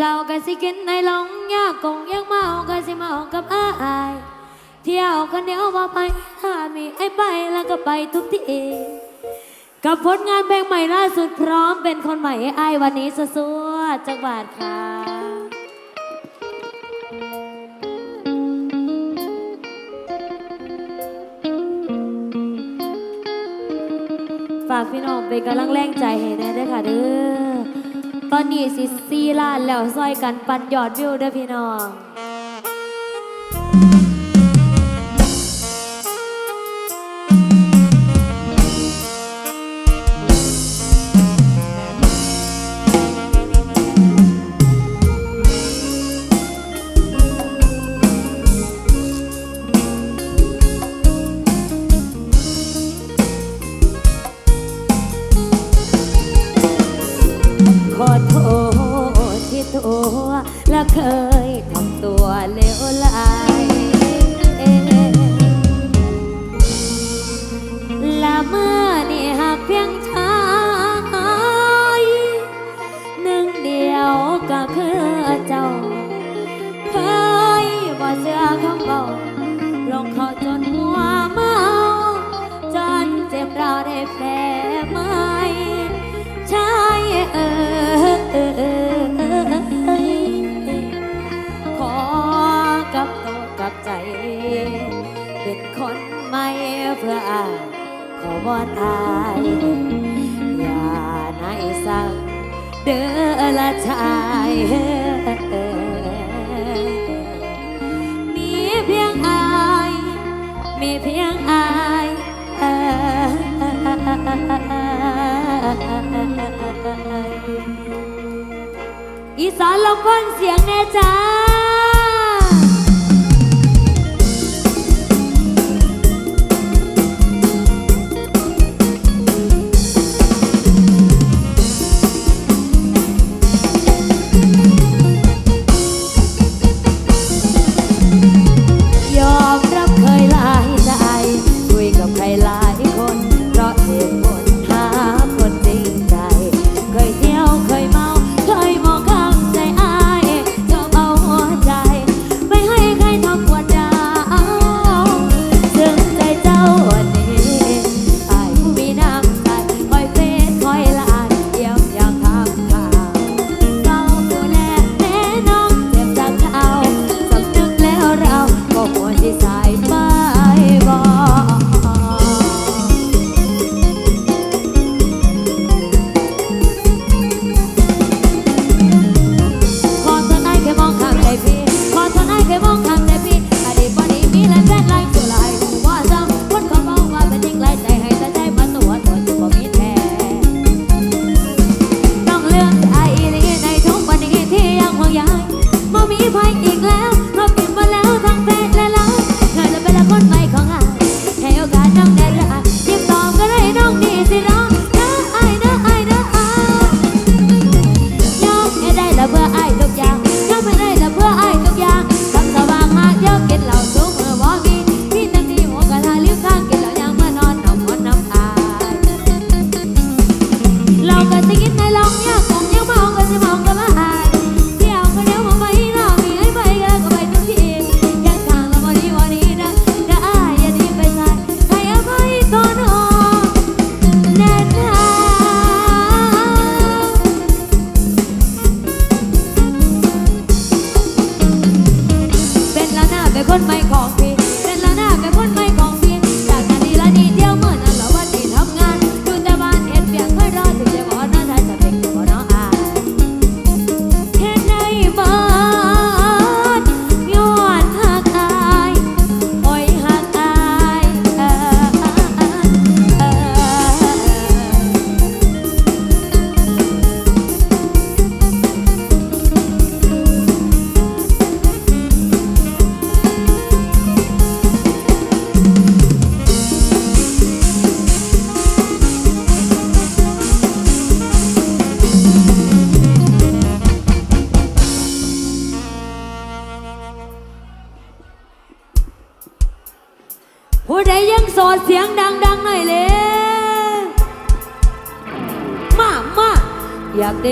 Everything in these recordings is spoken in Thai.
เราก็สิกินในหลงยากกงยังเมาก็สิเมากับอ้ายเที่ยวคนเดียวว่าไปถ้ามีไอ้ไปแล้วก็ไปทุกที่กับผลงานเพลงใหม่ล่าสุดพร้อมเป็นคนใหม่ไอ้วันนี้สสวดจังหวัดค่ะฝากพี่น้องเป็นกำลังแรงใจให้แน่ด้วยค่ะเด้อ ตอนนี้สิสี่ล้านแล้วซอยกันปันยอดวิวเด้อพี่น้อง คำบอกลงขอจนหัวเมาจนเจ็บเราได้แผลไหมใช่เออขอกับตัวกับใจ เป็นคนไม่เพื่ออายขอวอนอายอย่าไหนสักเด้อละชาย เพียงอายอีสานลราก้นเสียงแน่จ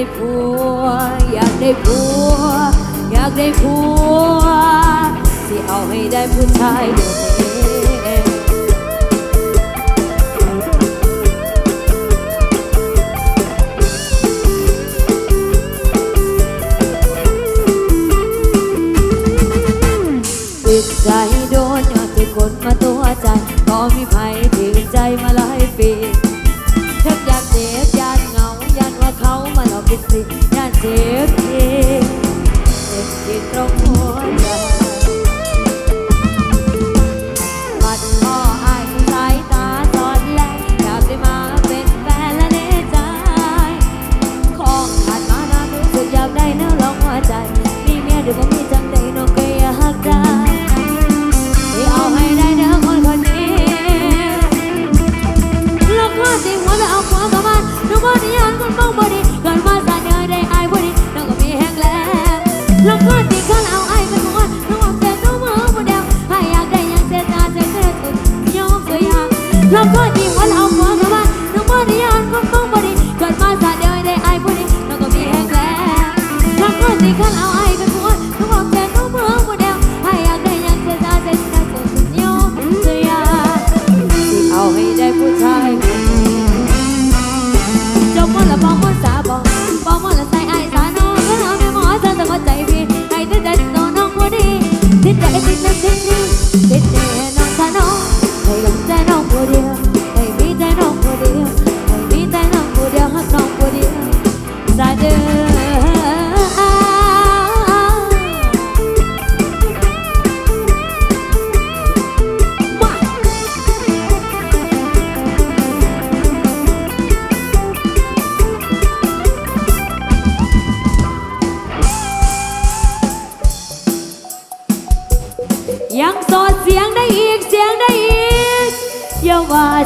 ได้ผัว อยากได้ผัว อยากได้ผัว ที่เอาให้ได้ผู้ชายเดียว ser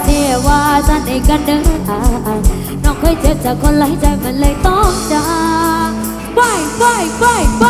เทวาฉันเอกันเด้อน้องเคยเจอจากคนไร้ใจมันเลยต้องจ้าไปไปไปไป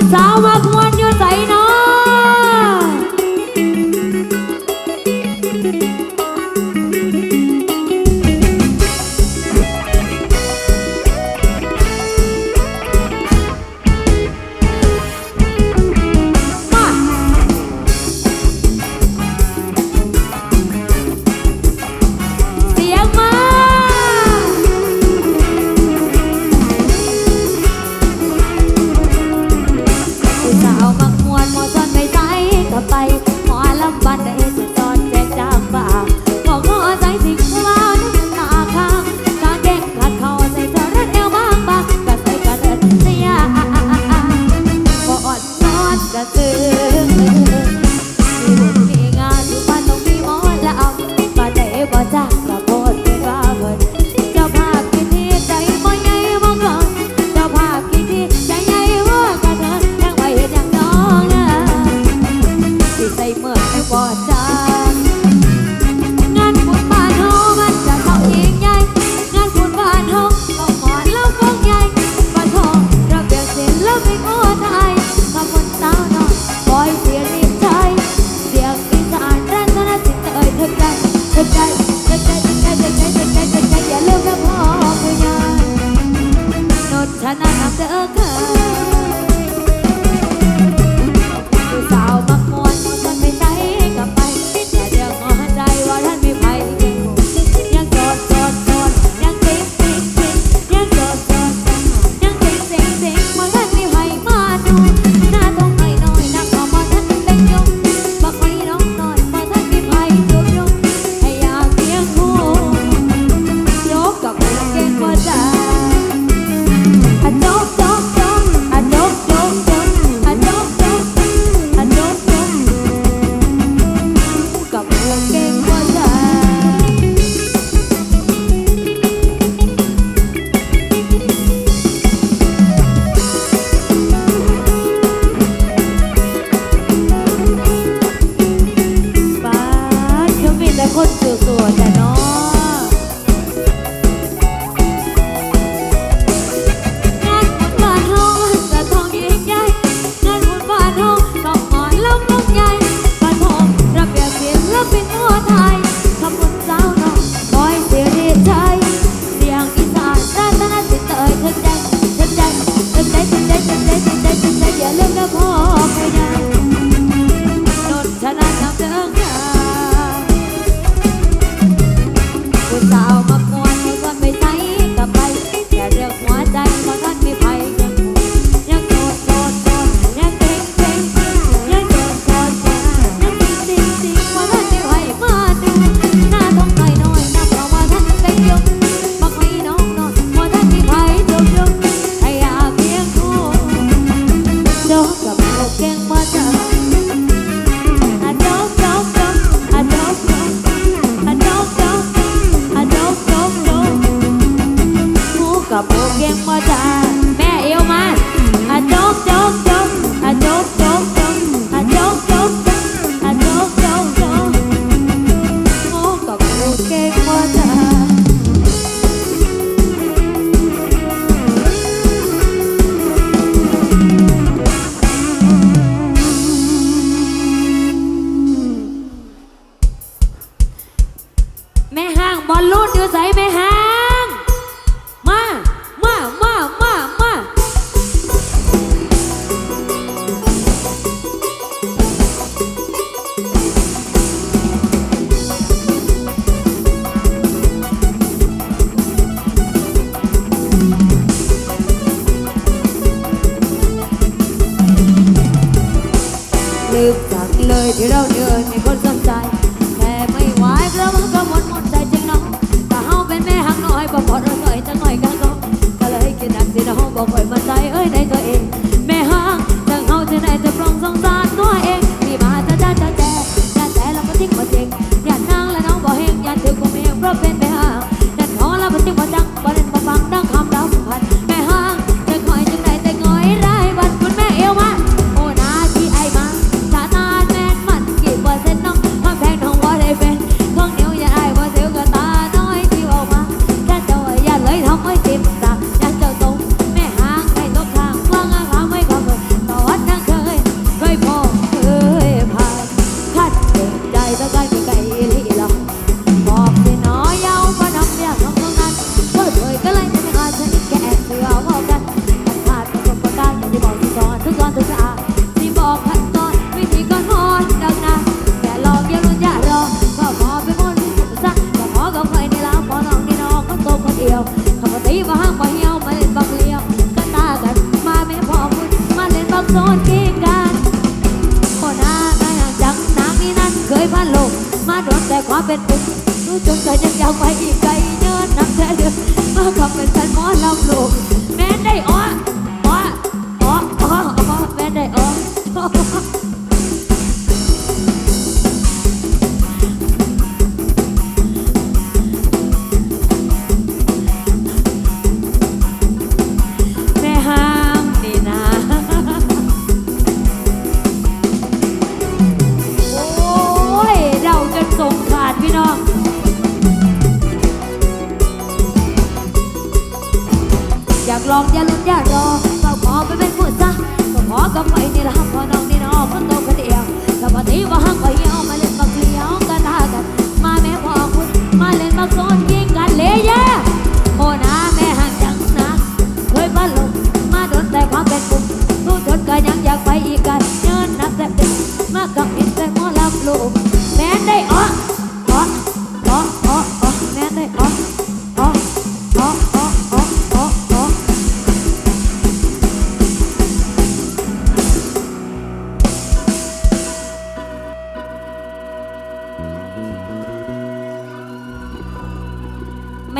muitas almas, จนใจยังยาวไปอีกไกลเดินนักแท้เดืมื่อคำเป็นแฟนหมอลำโลก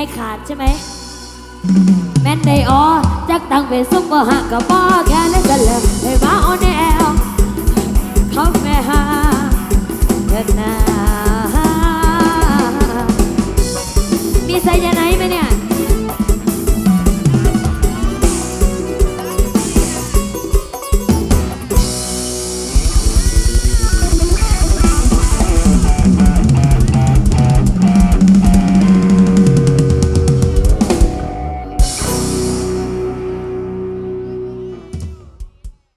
ไม่ขาดใช่ไหม แม่นได้ออจักตั้งเป็นซุปเปอร์ฮักกับบ่แค่นั้นจะเลิกให้มาโอาแลเขาแม่ฮาเถิดนามีใจยังไงไหมเนี่ย